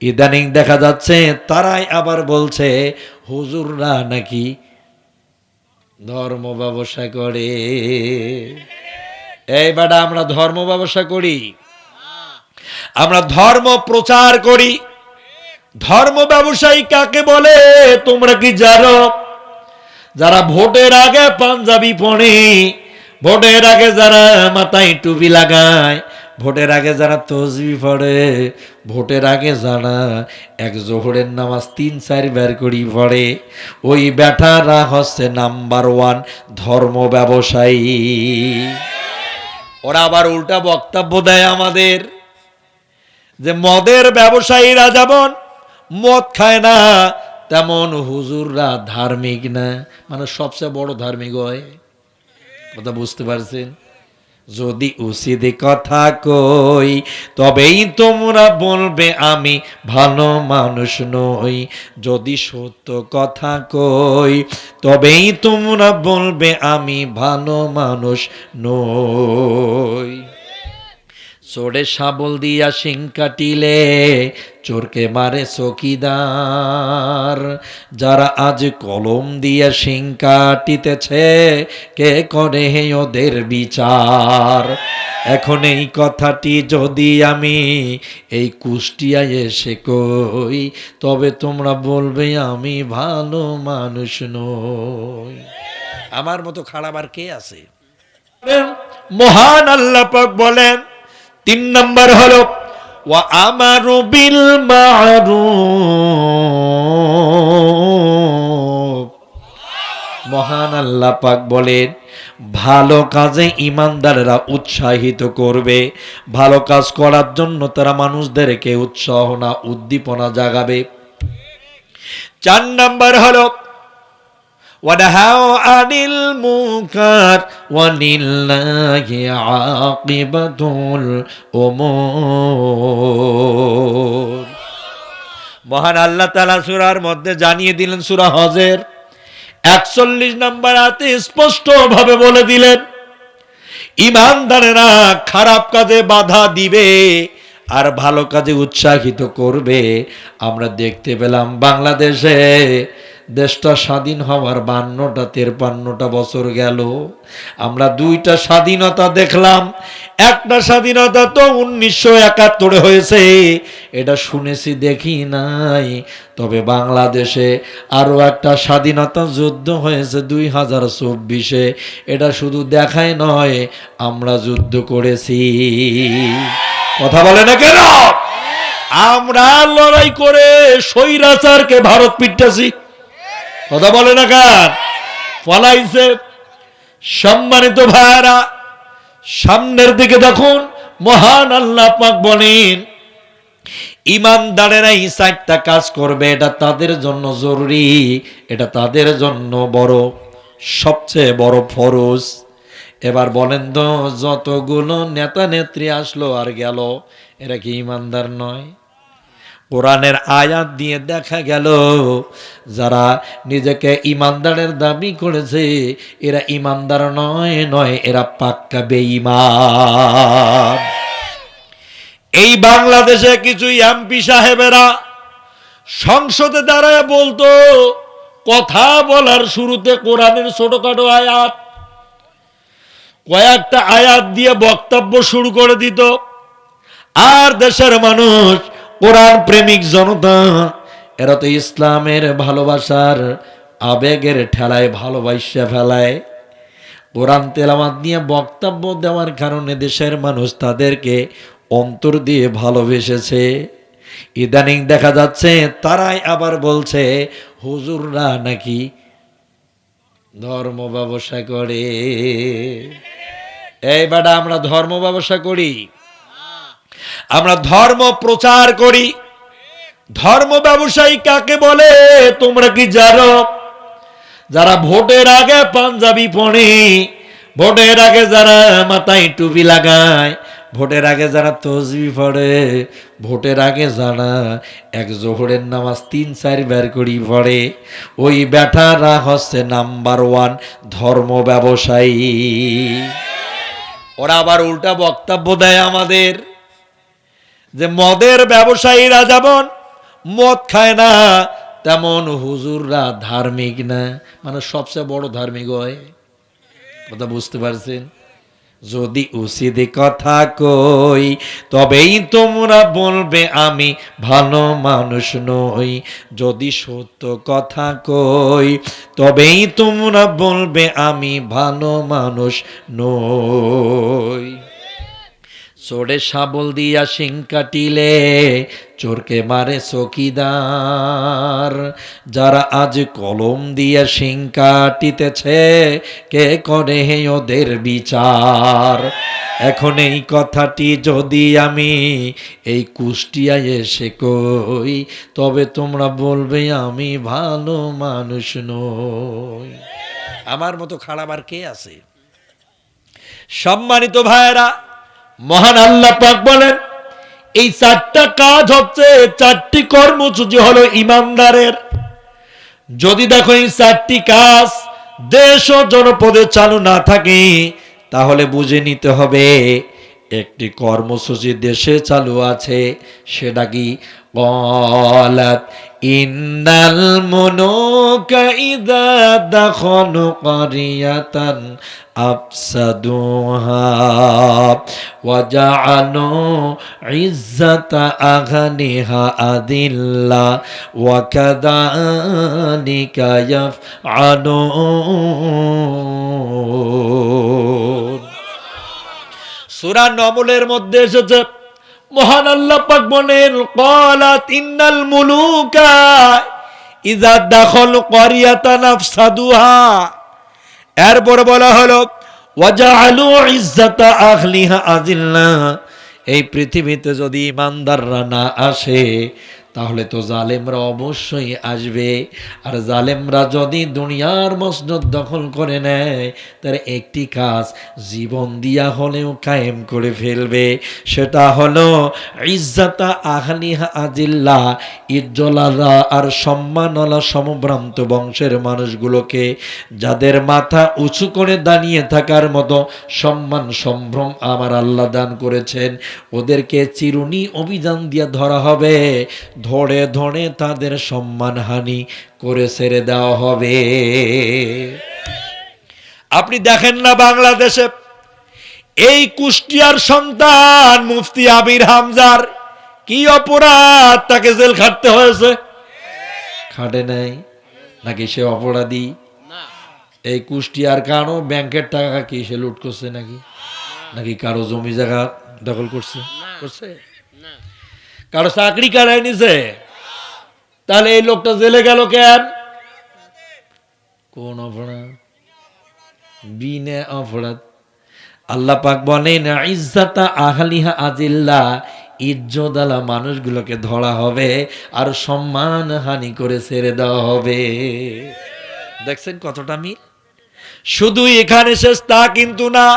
ইদানিং দেখা যাচ্ছে তারাই আবার বলছে, হুজুররা নাকি ধর্ম ব্যবসা করে। এই বেটা, আমরা ধর্ম ব্যবসা করি। আমরা ধর্ম প্রচার করি। ধর্ম ব্যবসায়ী কাকে বলে? তোমরা কি জানো? যারা ভোটের আগে পাঞ্জাবি পরে ভোটের আগে যারা মাথায় টুপি লাগায়, ভোটের আগে যারা তসবি পড়ে, ভোটের আগে যারা এক জোহরের নামাজ তিন, চার বার করি পড়ে, ওই ব্যাটারা হচ্ছে নাম্বার ওয়ান ধর্ম ব্যবসায়ী। ওরা আবার উল্টা বক্তব্য দেয় আমাদের যে মদের ব্যবসায়ীরা যেমন মদ খায় না, তেমন হুজুররা ধার্মিক না। মানে সবচেয়ে বড় ধার্মিক হয়। কথা বুঝতে পারছেন? যদি উচিত কথা কই, তবেই তোমরা বলবে, আমি ভালো মানুষ নই। যদি সত্য কথা কই, তবেই তোমরা বলবে, আমি ভালো মানুষ নই। চোরে শাবল দিয়া শিং কাটিলে, চোরকে মারে চকিদার। যারা আজ কলম দিয়া শিং কাটিতেছে, কে করে ওদের বিচার? এখন এই কথাটি যদি আমি এই কুষ্টিয়ায় এসে কই, তবে তোমরা বলবে আমি ভালো মানুষ নই। আমার মতো খারাপ কে আছে? মহান আল্লাহ বলেন, তিন নম্বর হলো বিল মারুফ। মহান আল্লাহ পাক বলেন, ভালো কাজে ইমানদারেরা উৎসাহিত করবে। ভালো কাজ করার জন্য তারা মানুষদেরকে উৎসাহ না, উদ্দীপনা জাগাবে। চার নাম্বার হলো ونهوا عن المنكر ولله عاقبة الأمور মহান আল্লাহ তালা সুরার মধ্যে জানিয়ে দিলেন সুরা হজের একচল্লিশ নম্বর হাতে স্পষ্ট ভাবে বলে দিলেন ইমানদারেরা খারাপ কাজে বাধা দিবে আর ভালো কাজে উৎসাহিত করবে আমরা দেখতে পেলাম বাংলাদেশে দেশটা স্বাধীন হওয়ার বান্নটা, তেরপান্নটা বছর গেল। আমরা দুইটা স্বাধীনতা দেখলাম, একটা স্বাধীনতা তো উনিশশো একাত্তরে হয়েছে। এটা শুনেছি, দেখি নাই। তবে বাংলাদেশে আরও একটা স্বাধীনতা যুদ্ধ হয়েছে দুই হাজার চব্বিশে। এটা শুধু দেখাই নয়, আমরা যুদ্ধ করেছি। কথা বলে না কেন? আমরা লড়াই করে স্বৈরাচারকে ভারত পিটাছি। কথা বলে না কার? ফলাইছে সম্মানিত ভাইরা সামনের দিকে দেখুন, মহান আল্লাহ পাক বলেন ইমানদারেরা এই চারটা কাজ করবে, এটা তাদের জন্য জরুরি, এটা তাদের জন্য বড়, সবচেয়ে বড় ফরজ। এবার বলেন তো, যতগুলো নেতা নেত্রী আসলো আর গেল, এরা কি ইমানদার নয়? কোরআনের আয়াত দিয়ে দেখা গেল, যারা নিজেকে ইমানদারের দাবি করেছে, এরা ইমানদার নয় নয় এরা পাক্কা বেঈমান। এই বাংলাদেশে কিছু এমপি সাহেবেরা সংসদে দাঁড়ায় বলতো, কথা বলার শুরুতে কোরআনের ছোটখাটো আয়াত। কয়েকটা আয়াত দিয়ে বক্তব্য শুরু করে দিত। আর দেশের মানুষ কোরআন প্রেমিক জনতা, এরা তো ইসলামের ভালোবাসার আবেগের ঠেলায় ভালোবাসা ফেলায়। কোরআন তেলামাত নিয়ে বক্তব্য দেওয়ার কারণে দেশের মানুষ তাদেরকে অন্তর দিয়ে ভালোবেসেছে। ইদানিং দেখা যাচ্ছে তারাই আবার বলছে, হুজুররা নাকি ধর্ম ব্যবসা করে। এই বেটা, আমরা ধর্ম ব্যবসা করি। আমরা ধর্ম প্রচার করি। ধর্ম ব্যবসায়ী কাকে বলে? তোমরা কি জানো? যারা ভোটের আগে পাঞ্জাবি পরে, ভোটের আগে যারা মাথায় টুপি লাগায়, ভোটের আগে যারা তসবি পড়ে ভোটের আগে যারা এক জোহরের নামাজ তিন, চার বার করি পড়ে, ওই ব্যাটারা হচ্ছে নাম্বার ওয়ান ধর্ম ব্যবসায়ী। ওরা আবার উল্টা বক্তব্য দেয় আমাদের। যে মদের ব্যবসায়ীরা যেমন মদ খায় না, তেমন হুজুররা ধার্মিক না। মানে সবচেয়ে বড় ধার্মিক হয় কথা বুঝতে পারছেন? যদি উচিত কথা কই, তবেই তোমরা বলবে, আমি ভালো মানুষ নই। যদি সত্য কথা কই, তবেই তোমরা বলবে, আমি ভালো মানুষ নই। চোরে শাবল দিয়া শিং কাটিলে, চোরকে মারে চকিদার। যারা আজ কলম দিয়া শিং কাটিতেছে, কে করে হে ওদের বিচার? এখন এই কথাটি যদি আমি এই কুষ্টিয়ায় এসে কই, তবে তোমরা বলবে আমি ভালো মানুষ নই। আমার মতো খারাপ আর কে আছে? সম্মানিত ভাইয়েরা মহান আল্লাহ পাক বলেন, এই চারটা কাজ হচ্ছে, চারটি কর্মসূচি হলো ইমানদারের। যদি দেখো এই চারটি কাজ দেশ ও জনপদে চালু না থাকে, তাহলে বুঝে নিতে হবে, একটি কর্মসূচি দেশে চালু আছে, সেটা কি قالت إن الملوك إذا دخلوا قرية أفسدوها وجعلوا عزة أهلها أذلة وكذلك يفعلون سورة نمل مدشة মহান আল্লাহ পাক বলেন ক্বালাত ইন্নাল মুলুকা ইযা দাখালু ক্বারিয়াতান আফসাদুহা এরপর বলা হলো, ওয়াজআলু ইজ্জাতা আহলিহা আজিল্লা এই পৃথিবীতে যদি ইমানদাররা না আসে তাহলে তো জালেমরা অবশ্যই আসবে। আর জালেমরা যদি দুনিয়ার মসনদ দখল করে নেয়, তার একটি কাজ, জীবন দিয়া হলেও কায়েম করে ফেলবে। সেটা হলো, ইজ্জাতা আহলিহা আজিল্লা ইজ্জলারা আর সম্মানলা সমভ্রান্ত বংশের মানুষগুলোকে, যাদের মাথা উঁচু করে দাঁড়িয়ে থাকার মতো সম্মান সম্ভ্রম আমার আল্লাহ দান করেছেন। ওদেরকে চিরুনি অভিযান দিয়ে ধরা হবে। ধরে ধরে তাদের সম্মানহানি করে ছেড়ে দেওয়া হবে। আপনি দেখেন না বাংলাদেশে এই কুষ্টিয়ার সন্তান মুফতি আমির হামজার কি অপরাধ তাকে জেল খাটতে হয়েছে? খাটে নাই? নাকি সে অপরাধী? এই কুষ্টিয়ার কারও ব্যাংকের টাকা কি সে লুট করছে নাকি? নাকি কারও জমি জায়গা দখল করছে? করছে? কারও চাকরি কারাই নিছে? তাহলে এই লোকটা জেলে গেল কেন? কোন অপরাধ? বিনে অপরাধ। আল্লাহ পাক বলেন, ইজ্জাতা আজিল্লা মানুষগুলোকে ধরা হবে আর সম্মান হানি করে ছেড়ে দেওয়া হবে। দেখছেন কতটা মিল? শুধু এখানে শেষ তা কিন্তু না।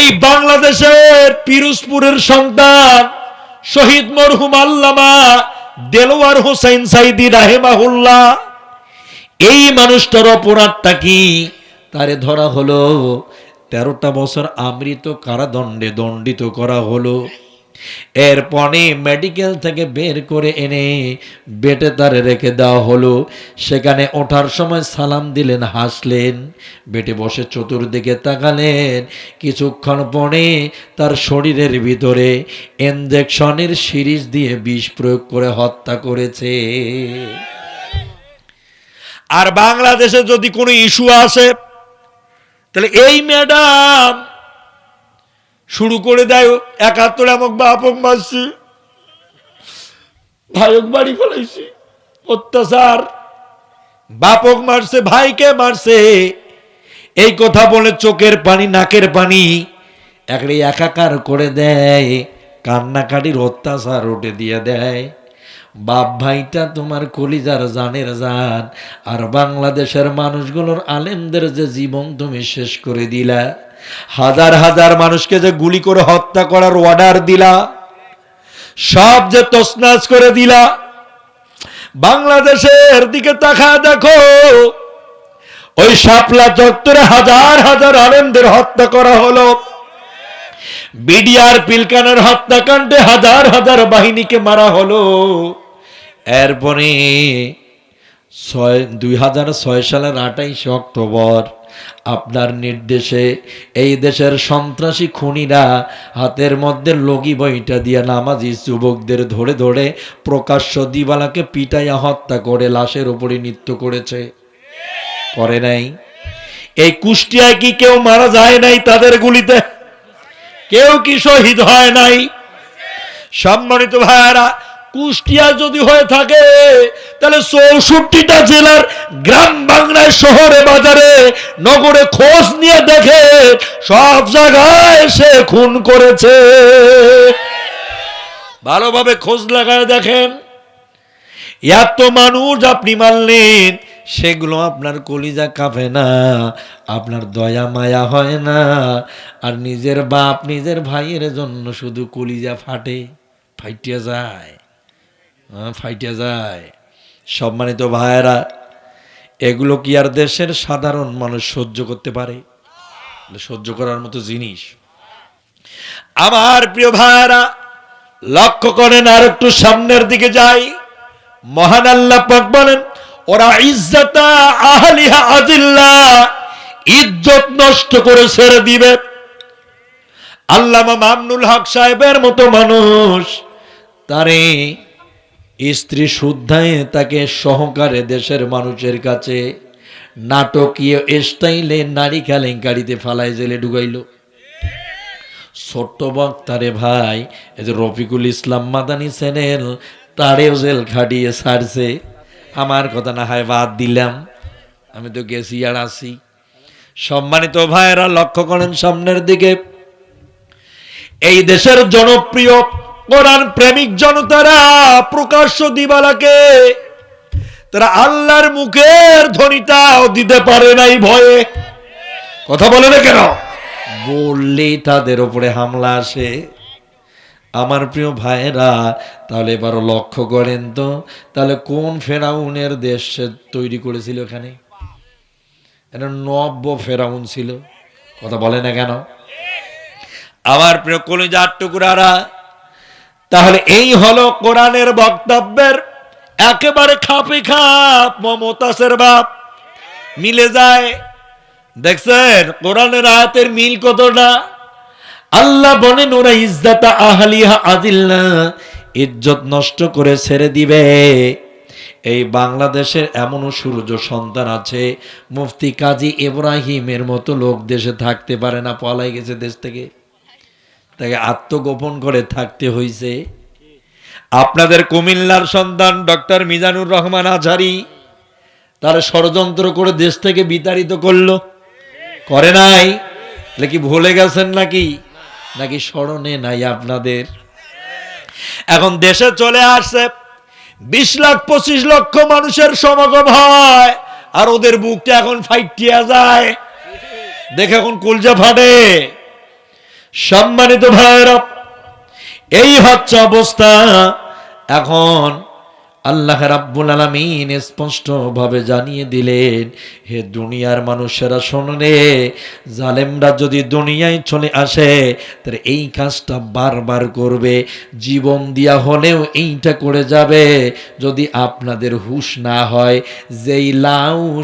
এই বাংলাদেশের পিরোজপুরের সন্তান শহীদ মরহুম আল্লামা দেলোয়ার হোসেন সাইদি রাহেমাহুল্লাহ। এই মানুষটার অপরাধটা কি? তারে ধরা হলো তেরোটা বছর আমৃত কারাদণ্ডে দণ্ডিত করা হলো। এরপরে মেডিকেল থেকে বের করে এনে বেটে তারে রেখে দেওয়া হলো। সেখানে ওঠার সময় সালাম দিলেন, হাসলেন, বেটে বসে চতুর্দিকে তাকালেন। কিছুক্ষণ পরে তার শরীরের ভিতরে ইঞ্জেকশনের সিরিজ দিয়ে বিষ প্রয়োগ করে হত্যা করেছে। আর বাংলাদেশে যদি কোনো ইস্যু আসে, তাহলে এই ম্যাডাম শুরু করে দেয় একাত্তর আমাকে বাপক মারছি ভাইক বাড়ি ফেলাইছি। অত্যাচার। বাপক মারছে, ভাইকে মারছে। এই কথা বলে চোখের পানি, নাকের পানি একড়ে একাকার করে দেয়। কান্নাকাটির অত্যাচার উঠে দিয়ে দেয়। বাপ ভাইটা তোমার কলিজার জানের জান। আর বাংলাদেশের মানুষগুলোর আলেমদের যে জীবন তুমি শেষ করে দিলা। হাজার হাজার মানুষকে যে গুলি করে হত্যা করার অর্ডার দিলা, সব যে তসনাস করে দিলা, বাংলাদেশের দিকে তাকা দেখো, ওই শাপলা চত্বরে হাজার হাজার আলেমদের হত্যা করা হলো। বিডিআর পিলকানের হত্যাকাণ্ডে হাজার হাজার বাহিনীকে মারা হলো। এরপরে ছয় দুই হাজার ছয় সালের আঠাইশে অক্টোবর আপনার নির্দেশে এই দেশের সন্ত্রাসী খুনিরা হাতের মধ্যে লগি বইটা দিয়ে নামাজি যুবকদের ধরে ধরে প্রকাশ্য দিবালাকে পিটাইয়া হত্যা করে লাশের উপরে নৃত্য করেছে। করে নাই। এই কুষ্টিয়ায় কি কেউ মারা যায় নাই তাদের গুলিতে? কেউ কি শহীদ হয় নাই? সম্মানিত ভাইয়ারা কুষ্টিয়া যদি হয়ে থাকে, তাহলে চৌষট্টিটা জেলার গ্রাম বাংলায় শহরে বাজারে নগরে খোঁজ নিয়ে দেখে সব জায়গায় সে খুন করেছে। ভালোভাবে খোঁজ লাগায় দেখেন। এত মানুষ আপনি মানলেন, সেগুলো আপনার কলিজা কাঁপে না, আপনার দয়া মায়া হয় না, আর নিজের বাপ নিজের ভাইয়ের জন্য শুধু কলিজা ফাটে, ফাইটিয়া যায়। ফাইটিয়া যায়। সম্মানিত ভাইয়েরা, এগুলো কি আর দেশের সাধারণ মানুষ সহ্য করতে পারে? সহ্য করার মতো জিনিস। আমার প্রিয় ভাইয়েরা, লক্ষ্য করেন আর একটু সামনের দিকে যাই। মহান আল্লাহ পাক বলেন, ওরা ইজ্জতা আহলিহা আজিল্লা ইজ্জত নষ্ট করে ছেড়ে দিবে। আল্লামা মামনুল হক সাহেবের মতো মানুষ, তারে স্ত্রী শুদ্ধায় তাকে সহকারে দেশের মানুষের কাছে নাটকীয় স্টাইলে নারী কেলেঙ্কারিতে ফালায় জেলে ঢুকাইল। ছোট্ট বক্তারে ভাই রফিকুল ইসলাম মাদানি চ্যানেল, তারেও জেল খাটিয়ে ছাড়ছে। আমার কথা না হয় বাদ দিলাম। আমি তো গেছি আর আসি সম্মানিত ভাইয়েরা, লক্ষ্য করেন সামনের দিকে। এই দেশের জনপ্রিয় কোরআন প্রেমিক জনতারা, প্রকাশ্য দিবালাকে, তারা আল্লাহর মুখের ধ্বনিটাও দিতে পারে নাই ভয়ে। কথা বলে না কেন? বললেই তাদের উপরে হামলা আসে। আমার প্রিয় ভাইয়েরা, তাহলে এবার লক্ষ্য করেন তো, তাহলে কোন ফেরাউনের দেশ তৈরি করেছিল এখানে? এটা নব্য ফেরাউন ছিল। কথা বলে না কেন? আমার প্রিয় কলিজার টুকরারা তাহলে এই হলো কোরআনের বক্তব্যের একেবারে খাপে খাপ, মমতাসের বাপ। মিলে যায়, দেখছেন, কোরআনের আয়াতের মিল কতটা? আল্লাহ বলেন ওরা ইজ্জাতা আহলিহা আদিল্লা, ইজ্জত নষ্ট করে ছেড়ে দিবে। এই বাংলাদেশের এমনও সূর্য সন্তান আছে, মুফতি কাজী ইব্রাহিমের মতো লোক দেশে থাকতে পারে না, পলাই গেছে দেশ থেকে। তাকে আত্মগোপন করে থাকতে হয়েছে আপনাদের কুমিল্লার সন্তান ডক্টর মিজানুর রহমান আঝারি তার ষড়যন্ত্র করে দেশ থেকে বিতাড়িত করল। করে নাই? কি ভুলে গেছেন নাকি? নাকি স্মরণে নাই আপনাদের? এখন দেশে চলে আসছে, বিশ লাখ, পঁচিশ লক্ষ মানুষের সমাগম হয়, আর ওদের বুকটা এখন ফাইটিয়া যায়। দেখে এখন কুলজা ফাটে। সম্মানিত ভাইরা এই হচ্ছে অবস্থা। এখন আল্লাহ রাব্বুল আলামিন স্পষ্ট ভাবে জানিয়ে দিলেন, হে দুনিয়ার মানুষেরা শোনে জালেমরা যদি দুনিয়ায় চলে আসে, তাহলে এই কাজটা বারবার করবে। জীবন দিয়া হলেও এইটা করে যাবে, যদি আপনাদের হুশ না হয়। যেই লাউ